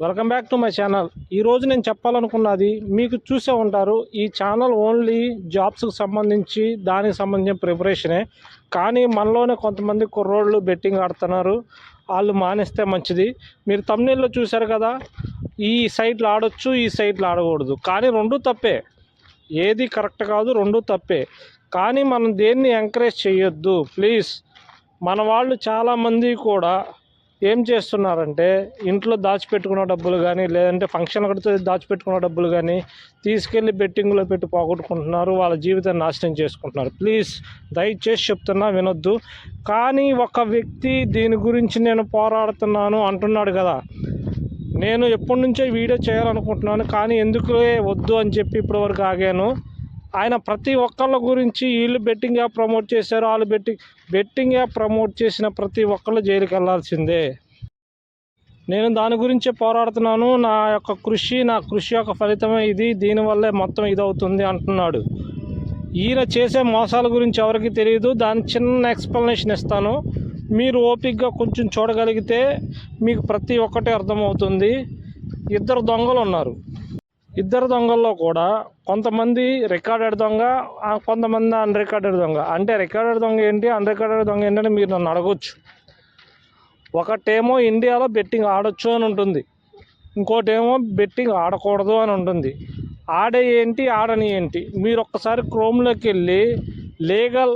Welcome back to my channel ఈరోజు నేను చెప్పాలనుకున్నది మీకు చూసే ఉంటారు ఈ ఛానల్ ఓన్లీ జాబ్స్కి సంబంధించి దానికి సంబంధించిన ప్రిపరేషనే కానీ మనలోనే కొంతమంది కుర్రోళ్ళు బెట్టింగ్ ఆడుతున్నారు వాళ్ళు మానేస్తే మంచిది. మీరు తమిళలో చూశారు కదా ఈ సైట్లో ఆడొచ్చు ఈ సైట్లో ఆడకూడదు. కానీ రెండు తప్పే. ఏది కరెక్ట్ కాదు రెండు తప్పే. కానీ మనం దేన్ని ఎంకరేజ్ చేయొద్దు ప్లీజ్ మన వాళ్ళు చాలామంది కూడా ఏం చేస్తున్నారంటే ఇంట్లో దాచిపెట్టుకున్న డబ్బులు కానీ లేదంటే ఫంక్షన్ కడితే దాచిపెట్టుకున్న డబ్బులు కానీ తీసుకెళ్ళి బెట్టింగ్లో పెట్టి పోగొట్టుకుంటున్నారు వాళ్ళ జీవితాన్ని నాశనం చేసుకుంటున్నారు. ప్లీజ్ దయచేసి చెప్తున్నా వినొద్దు. కానీ ఒక వ్యక్తి దీని గురించి నేను పోరాడుతున్నాను అంటున్నాడు కదా. నేను ఎప్పటి నుంచో వీడియో చేయాలనుకుంటున్నాను కానీ ఎందుకులే వద్దు అని చెప్పి ఇప్పటివరకు ఆగాను. ఆయన ప్రతి ఒక్కళ్ళ గురించి వీళ్ళు బెట్టింగ్ యాప్ ప్రమోట్ చేశారు వాళ్ళు బెట్టింగ్ బెట్టింగ్ యాప్ ప్రమోట్ చేసిన ప్రతి ఒక్కళ్ళు జైలుకి వెళ్ళాల్సిందే. నేను దాని గురించే పోరాడుతున్నాను. నా యొక్క కృషి నా కృషి యొక్క ఫలితమే ఇది. దీనివల్లే మొత్తం ఇదవుతుంది అంటున్నాడు. ఈయన చేసే మోసాల గురించి ఎవరికి తెలియదు. దాని చిన్న ఎక్స్ప్లెనేషన్ ఇస్తాను. మీరు ఓపిక్గా కొంచెం చూడగలిగితే మీకు ప్రతి ఒక్కటి అర్థమవుతుంది. ఇద్దరు దొంగలు ఉన్నారు. ఇద్దరు దొంగల్లో కూడా కొంతమంది రికార్డెడ్ దొంగ కొంతమంది అన్ రికార్డెడ్ దొంగ. అంటే రికార్డెడ్ దొంగ ఏంటి అన్ రికార్డెడ్ దొంగ ఏంటంటే మీరు నన్ను అడగొచ్చు. ఒకటేమో ఇండియాలో బెట్టింగ్ ఆడొచ్చు అని ఉంటుంది. ఇంకోటేమో బెట్టింగ్ ఆడకూడదు అని ఉంటుంది. ఆడే ఏంటి ఆడని ఏంటి? మీరు ఒక్కసారి క్రోమ్లోకి వెళ్ళి లీగల్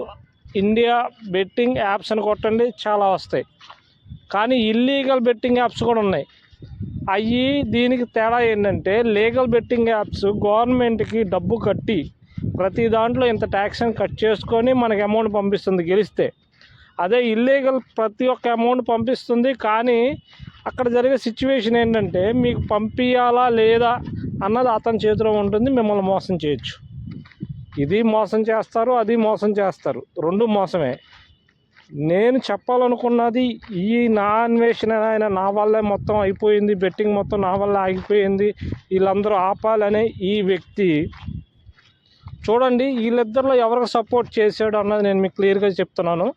ఇండియా బెట్టింగ్ యాప్స్ అని కొట్టండి చాలా వస్తాయి. కానీ ఇల్లీగల్ బెట్టింగ్ యాప్స్ కూడా ఉన్నాయి. అవి దీనికి తేడా ఏంటంటే లీగల్ బెట్టింగ్ యాప్స్ గవర్నమెంట్కి డబ్బు కట్టి ప్రతి దాంట్లో ఇంత ట్యాక్స్ అని కట్ చేసుకొని మనకి అమౌంట్ పంపిస్తుంది గెలిస్తే. అదే ఇల్లీగల్ ప్రతి ఒక్క అమౌంట్ పంపిస్తుంది కానీ అక్కడ జరిగే సిచ్యువేషన్ ఏంటంటే మీకు పంపించాలా లేదా అన్నది అతని చేతిలో ఉంటుంది మిమ్మల్ని మోసం చేయొచ్చు. ఇది మోసం చేస్తారు అది మోసం చేస్తారు. రెండు మోసమే. నేను చెప్పాలనుకున్నది ఈ నా అన్వేషణ ఆయన నా వల్లే మొత్తం అయిపోయింది బెట్టింగ్ మొత్తం నా వల్ల ఆగిపోయింది వీళ్ళందరూ ఆపాలనే ఈ వ్యక్తి. చూడండి వీళ్ళిద్దరిలో ఎవరికి సపోర్ట్ చేశాడు అన్నది నేను మీకు క్లియర్గా చెప్తున్నాను.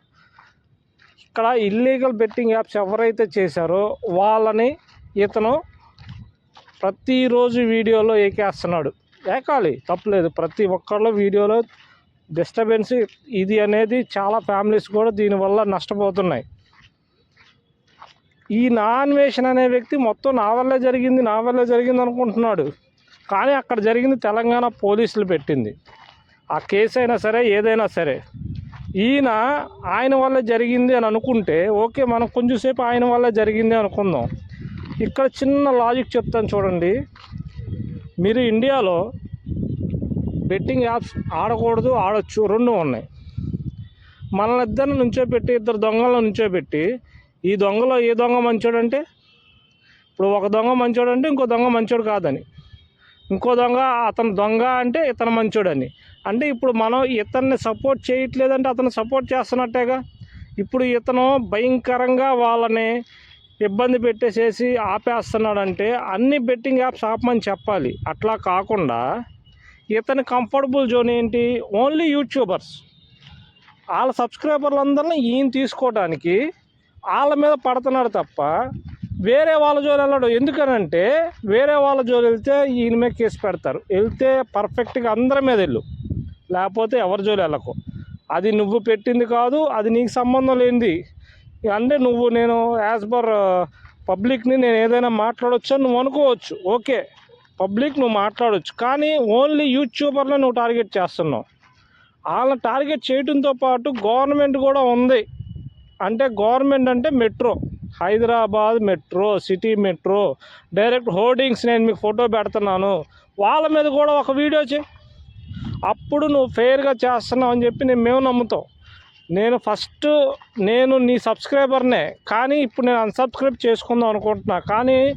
ఇక్కడ ఇల్లీగల్ బెట్టింగ్ యాప్స్ ఎవరైతే చేశారో వాళ్ళని ఇతను ప్రతిరోజు వీడియోలో ఏకేస్తున్నాడు. ఏకాలి తప్పలేదు. ప్రతి ఒక్కళ్ళు వీడియోలో డిస్టర్బెన్స్ ఇది అనేది చాలా ఫ్యామిలీస్ కూడా దీనివల్ల నష్టపోతున్నాయి. ఈ నాన్వేషన్ అనే వ్యక్తి మొత్తం నా వల్లే జరిగింది నా వల్లే జరిగింది అనుకుంటున్నాడు. కానీ అక్కడ జరిగింది తెలంగాణ పోలీసులు పెట్టింది. ఆ కేసు అయినా సరే ఏదైనా సరే ఈయన ఆయన వల్ల జరిగింది అని అనుకుంటే ఓకే మనం కొంచెంసేపు ఆయన వల్ల జరిగింది అనుకుందాం. ఇక్కడ చిన్న లాజిక్ చెప్తాను చూడండి. మీరు ఇండియాలో బెట్టింగ్ యాప్స్ ఆడకూడదు ఆడొచ్చు రెండు ఉన్నాయి. మనల్ని ఇద్దరిని నుంచోబెట్టి ఇద్దరు దొంగలను నుంచోబెట్టి ఈ దొంగలో ఏ దొంగ మంచోడంటే? ఇప్పుడు ఒక దొంగ మంచోడు అంటే ఇంకో దొంగ మంచోడు కాదని. ఇంకో దొంగ అతను దొంగ అంటే ఇతను మంచోడని. అంటే ఇప్పుడు మనం ఇతన్ని సపోర్ట్ చేయట్లేదంటే అతను సపోర్ట్ చేస్తున్నట్టేగా? ఇప్పుడు ఇతను భయంకరంగా వాళ్ళని ఇబ్బంది పెట్టేసేసి ఆపేస్తున్నాడంటే అన్ని బెట్టింగ్ యాప్స్ ఆపమని చెప్పాలి. అట్లా కాకుండా ఇతని కంఫర్టబుల్ జోన్ ఏంటి? ఓన్లీ యూట్యూబర్స్ వాళ్ళ సబ్స్క్రైబర్లందరినీ ఈయన తీసుకోవడానికి వాళ్ళ మీద పడుతున్నాడు తప్ప వేరే వాళ్ళ జోలు వెళ్ళడు. ఎందుకనంటే వేరే వాళ్ళ జోలు వెళ్తే ఈయన మీద కేసు పెడతారు. వెళ్తే పర్ఫెక్ట్గా అందరి మీద వెళ్ళు. లేకపోతే ఎవరి జోలు వెళ్ళకు. అది నువ్వు పెట్టింది కాదు అది నీకు సంబంధం లేనిది. అంటే నువ్వు నేను యాజ్ పర్ పబ్లిక్ని నేను ఏదైనా మాట్లాడవచ్చు అని నువ్వు అనుకోవచ్చు. ఓకే. పబ్లిక్ నువ్వు మాట్లాడవచ్చు కానీ ఓన్లీ యూట్యూబర్లో నువ్వు టార్గెట్ చేస్తున్నావు. వాళ్ళని టార్గెట్ చేయడంతో పాటు గవర్నమెంట్ కూడా ఉంది. అంటే గవర్నమెంట్ అంటే metro. Hyderabad metro city metro direct hoardings నేను మీకు ఫోటో పెడుతున్నాను. వాళ్ళ మీద కూడా ఒక వీడియో చేయి. అప్పుడు నువ్వు ఫెయిర్గా చేస్తున్నావు అని చెప్పి నేను మేము నమ్ముతాం. నేను ఫస్ట్ నేను నీ సబ్స్క్రైబర్నే కానీ ఇప్పుడు నేను అన్సబ్స్క్రైబ్ చేసుకుందాం అనుకుంటున్నా. కానీ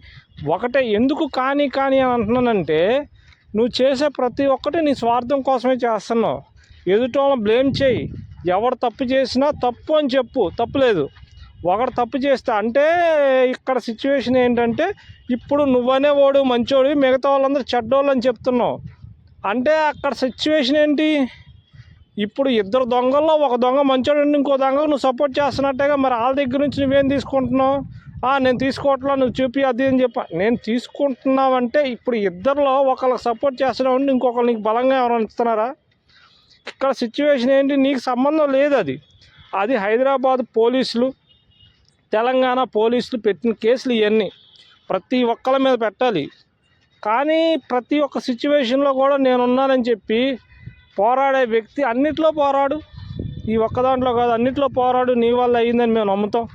ఒకటే ఎందుకు కానీ కానీ అని అంటున్నానంటే నువ్వు చేసే ప్రతి ఒక్కటి నీ స్వార్థం కోసమే చేస్తున్నావు. ఎదుటోళ్ళని బ్లేమ్ చేయి. ఎవరు తప్పు చేసినా తప్పు అని చెప్పు తప్పులేదు ఒకడు తప్పు చేస్తే అంటే ఇక్కడ సిచ్యువేషన్ ఏంటంటే ఇప్పుడు నువ్వనే వాడు మంచోడు మిగతా వాళ్ళందరూ చెడ్డోళ్ళు అని చెప్తున్నావు. అంటే అక్కడ సిచ్యువేషన్ ఏంటి? ఇప్పుడు ఇద్దరు దొంగల్లో ఒక దొంగ మంచోడు ఇంకో దొంగ నువ్వు సపోర్ట్ చేస్తున్నట్టేగా మరి వాళ్ళ దగ్గర నుంచి నువ్వేం తీసుకుంటున్నావు? నేను తీసుకోవట్లా నువ్వు చూపి అది అని చెప్ప. నేను తీసుకుంటున్నావంటే ఇప్పుడు ఇద్దరిలో ఒకళ్ళకి సపోర్ట్ చేస్తున్నావు ఇంకొకరు నీకు బలంగా ఎవరైనా ఇస్తున్నారా? ఇక్కడ సిచ్యువేషన్ ఏంటి? నీకు సంబంధం లేదు అది. అది హైదరాబాద్ పోలీసులు తెలంగాణ పోలీసులు పెట్టిన కేసులు ఇవన్నీ ప్రతి ఒక్కళ్ళ మీద పెట్టాలి. కానీ ప్రతి ఒక్క సిచ్యువేషన్లో కూడా నేనున్నానని చెప్పి పోరాడే వ్యక్తి అన్నిట్లో పోరాడు. ఈ ఒక్క దాంట్లో కాదు అన్నిట్లో పోరాడు. నీ వల్ల అయ్యిందని మేము నమ్ముతాం.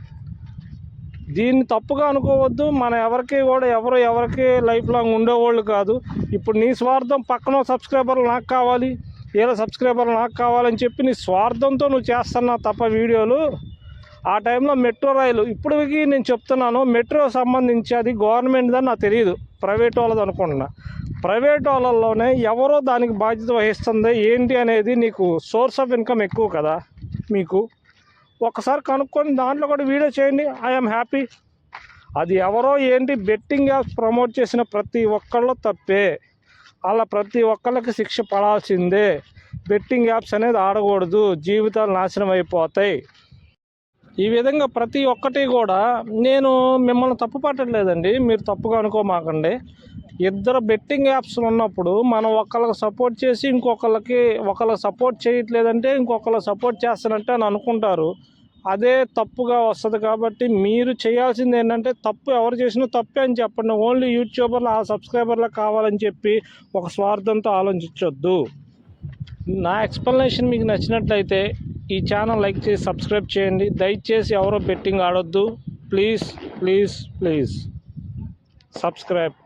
దీన్ని తప్పుగా అనుకోవద్దు. మన ఎవరికి కూడా ఎవరు ఎవరికి లైఫ్ లాంగ్ ఉండేవాళ్ళు కాదు. ఇప్పుడు నీ స్వార్థం పక్కన సబ్స్క్రైబర్లు నాకు కావాలి ఏదో సబ్స్క్రైబర్లు నాకు కావాలని చెప్పి నీ స్వార్థంతో నువ్వు చేస్తున్నావు తప్ప వీడియోలు ఆ టైంలో మెట్రో రైలు. ఇప్పటికి నేను చెప్తున్నాను మెట్రో సంబంధించి అది గవర్నమెంట్ అని నాకు తెలియదు. ప్రైవేట్ వాళ్ళది అనుకుంటున్నా. ప్రైవేట్ వాళ్ళల్లోనే ఎవరో దానికి బాధ్యత వహిస్తుంది ఏంటి అనేది నీకు సోర్స్ ఆఫ్ ఇన్కమ్ ఎక్కువ కదా మీకు. ఒకసారి కనుక్కొని దాంట్లో కూడా వీడియో చేయండి. ఐఎమ్ హ్యాపీ అది ఎవరో ఏంటి బెట్టింగ్ యాప్స్ ప్రమోట్ చేసిన ప్రతి ఒక్కళ్ళు తప్పే. అలా ప్రతి ఒక్కళ్ళకి శిక్ష పడాల్సిందే. బెట్టింగ్ యాప్స్ అనేది ఆడకూడదు. జీవితాలు నాశనం అయిపోతాయి. ఈ విధంగా ప్రతి ఒక్కటి కూడా నేను మిమ్మల్ని తప్పు పట్టట్లేదండి మీరు తప్పుగా అనుకోమాకండి. ఇద్దరు బెట్టింగ్ యాప్స్ ఉన్నప్పుడు మనం ఒకళ్ళకి సపోర్ట్ చేసి ఇంకొకళ్ళకి ఒకళ్ళకి సపోర్ట్ చేయట్లేదంటే ఇంకొకళ్ళు సపోర్ట్ చేస్తానంటే అని అనుకుంటారు. అదే తప్పుగా వస్తుంది కాబట్టి మీరు చేయాల్సింది ఏంటంటే తప్పు ఎవరు చేసినా తప్పే అని చెప్పండి. ఓన్లీ యూట్యూబర్లు ఆ సబ్స్క్రైబర్లకు కావాలని చెప్పి ఒక స్వార్థంతో ఆలోచించొద్దు. నా ఎక్స్ప్లెనేషన్ మీకు నచ్చినట్లయితే ఈ ఛానల్ లైక్ చేసి సబ్స్క్రైబ్ చేయండి. దయచేసి ఎవరో betting ఆడొద్దు. Please please please. Subscribe.